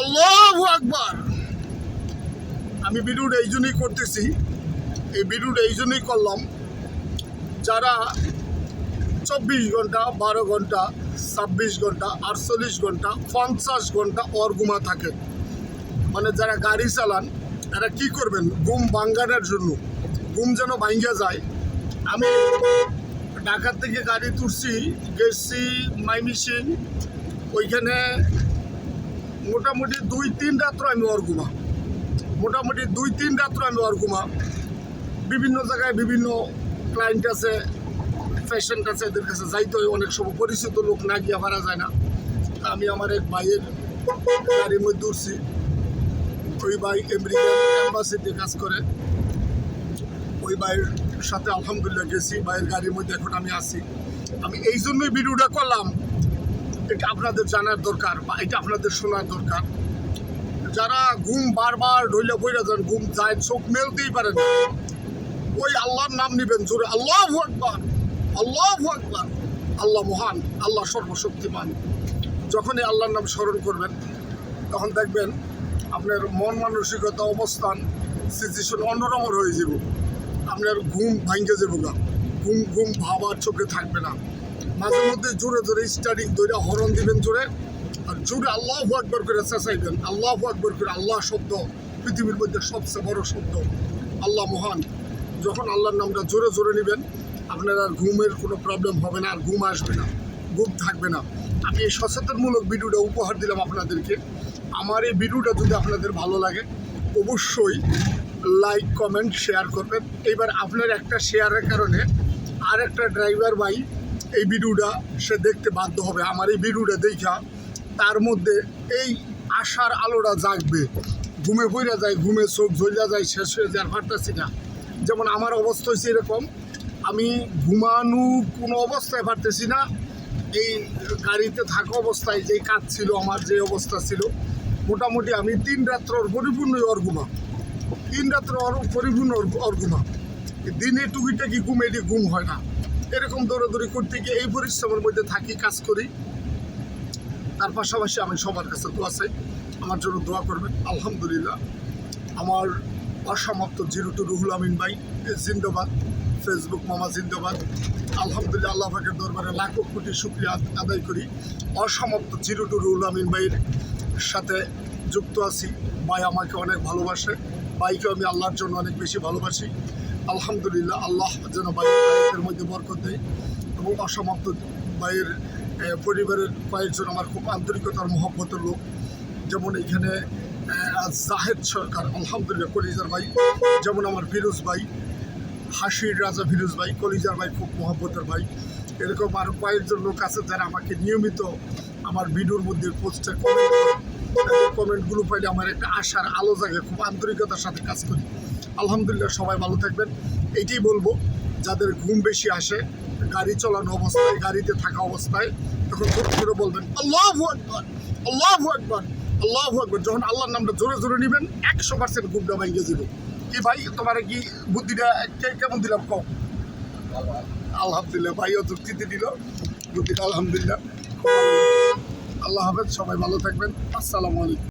আল্লাহু আমি ভিডিওটা এই জন্যই করতেছি, এই ভিডিওটা এই জন্যই করলাম, যারা চব্বিশ ঘণ্টা, বারো ঘণ্টা, ছাব্বিশ ঘণ্টা, আটচল্লিশ ঘণ্টা, পঞ্চাশ ঘণ্টা ওর ঘুমা থাকে। মানে যারা গাড়ি চালান এরা কি করবেন? ঘুম ভাঙ্গানোর জন্য। ঘুম যেন ভাঙ্গা যায়। আমি ঢাকার থেকে গাড়ি তুলছি, গেছি মাইমিসিং ওইখানে মোটামুটি দুই, তিন রাত্র আমি ওর ঘুমা। মোটামুটি দুই, তিন রাত্র আমি ওর ঘুমা। বিভিন্ন জায়গায় বিভিন্ন ক্লায়েন্ট আছে পেশেন্ট আছে, এদের কাছে যাইতে হয়। অনেক সময় পরিচিত লোক না গিয়ে পারা যায় না। আমি আমার এক ভাইয়ের গাড়ির মধ্যে উঠছি। ওই ভাই আমেরিকান অ্যাম্বাসিতে কাজ করে। ওই ভাইয়ের সাথে আলহামদুলিল্লাহ গেছি। ভাইয়ের গাড়ির মধ্যে এখন আমি আছি। আমি এই জন্যই ভিডিওটা করলাম। এটা আপনাদের জানার দরকার বা এটা আপনাদের শোনার দরকার। যারা ঘুম বারবার ঢইলে বইরা যান, ঘুম যায়, চোখ মেলতেই পারে না। ওই আল্লাহর নাম নিবেন, জোরে আল্লাহ আকবার আল্লাহ আকবার। আল্লাহ মহান, আল্লাহ সর্বশক্তিমান। যখনই আল্লাহর নাম স্মরণ করবেন, তখন দেখবেন আপনার মন মানসিকতা, অবস্থান সিচুয়েশন অন্যরকম হয়ে যাব। আপনার ঘুম ভাঙ্গে যাব গা। ঘুম ঘুম ভাবার চোখে থাকবে না। মাঝে মধ্যে জোরে জোরে স্টার্টিং ধরে হরণ দিবেন জোরে। আর জোরে আল্লাহ আকবর করে চেঁচাইবেন। আল্লাহ আকবর করে আল্লাহ শব্দ, পৃথিবীর মধ্যে সবচেয়ে বড় শব্দ। আল্লাহ মহান। যখন আল্লাহর নামটা জোরে জোরে নেবেন, আপনার আর ঘুমের কোনো প্রবলেম হবে না, আর ঘুম আসবে না, ঘুম থাকবে না। আমি এই সচেতনমূলক ভিডিওটা উপহার দিলাম আপনাদেরকে। আমার এই ভিডিওটা যদি আপনাদের ভালো লাগে, অবশ্যই লাইক কমেন্ট শেয়ার করবেন। এবার আপনার একটা শেয়ারের কারণে আর একটা ড্রাইভার ভাই এই ভিডিওটা সে দেখতে বাধ্য হবে, আমার এই ভিডিওটা দেখা। তার মধ্যে এই আশার আলোটা জাগবে। ঘুমে পড়ে যায়, ঘুমে চোখ ঝরিয়া যায়, শেষ হয়ে যায় পারতেছি না। যেমন আমার অবস্থা হয়েছে এরকম, আমি ঘুমানো কোনো অবস্থায় পারতেছি না। এই গাড়িতে থাকা অবস্থায় যেই কাজ ছিল, আমার যে অবস্থা ছিল, মোটামুটি আমি তিন রাত্রর পরিপূর্ণই ওর ঘুমা। তিন রাত্র পরিপূর্ণ ওর- ওর ঘুমা। দিনে টুকিটাকি ঘুম, এটি ঘুম হয় না। এরকম দৌড়াদৌড়ি করতে গিয়ে এই পরিশ্রমের মধ্যে থাকি, কাজ করি। তার পাশাপাশি আমি সবার কাছে দোয়া চাই। আমার জন্য দোয়া করবেন। আলহামদুলিল্লাহ। আমার অসমাপ্ত জিরো টু রুহুল আমিন ভাই জিন্দাবাদ। ফেসবুক মামা জিন্দাবাদ। আলহামদুলিল্লাহ আল্লাহ পাকের দরবারে লাখো কোটি শুক্রিয়া আদায় করি। অসমাপ্ত জিরো টু রুহুল আমিন ভাইয়ের সাথে যুক্ত আছি। ভাই আমাকে অনেক ভালোবাসে। ভাইকে আমি আল্লাহর জন্য অনেক বেশি ভালোবাসি। আলহামদুলিল্লাহ আল্লাহ যেন ভাইয়ের মধ্যে বরকত দেয় এবং অসমাপ্ত ভাইয়ের এ, পরিবারের কয়েকজন আমার খুব আন্তরিকতার মহব্বতের লোক। যেমন এখানে জাহেদ সরকার আলহামদুলিল্লাহ কলিজার ভাই। যেমন আমার ফিরোজ ভাই হাসির রাজা ফিরোজ ভাই কলিজার ভাই খুব মহব্বতের ভাই। এরকম আরও কয়েকজন লোক আছে যারা আমাকে নিয়মিত আমার ভিডিওর মধ্যে পোস্টে কমেন্ট কমেন্টগুলো পাইলে আমার একটা আশার আলো জাগে খুব আন্তরিকতার সাথে কাজ করি। আলহামদুলিল্লাহ, সবাই ভালো থাকবেন। এইটাই বলব, যাদের ঘুম বেশি আসে, গাড়ি চালানো অবস্থায়, গাড়িতে থাকা অবস্থায়, তখন ছোট করে বলবেন, আল্লাহ আল্লাহ আকবর আল্লাহ আকবর। যখন আল্লাহর নামটা জোরে জোরে নেবেন, একশো পার্সেন্ট ঘুমটা ভাঙিয়ে যাবে। কি ভাই, তোমার কি বুদ্ধিটা কেমন দিলাম? কম আলহামদুলিল্লাহ, ভাইও যুক্তিতে দিল। বুদ্ধিটা আলহামদুলিল্লাহ, খুব আল্লাহ হাফেজ, সবাই ভালো থাকবেন। আসসালামু আলাইকুম।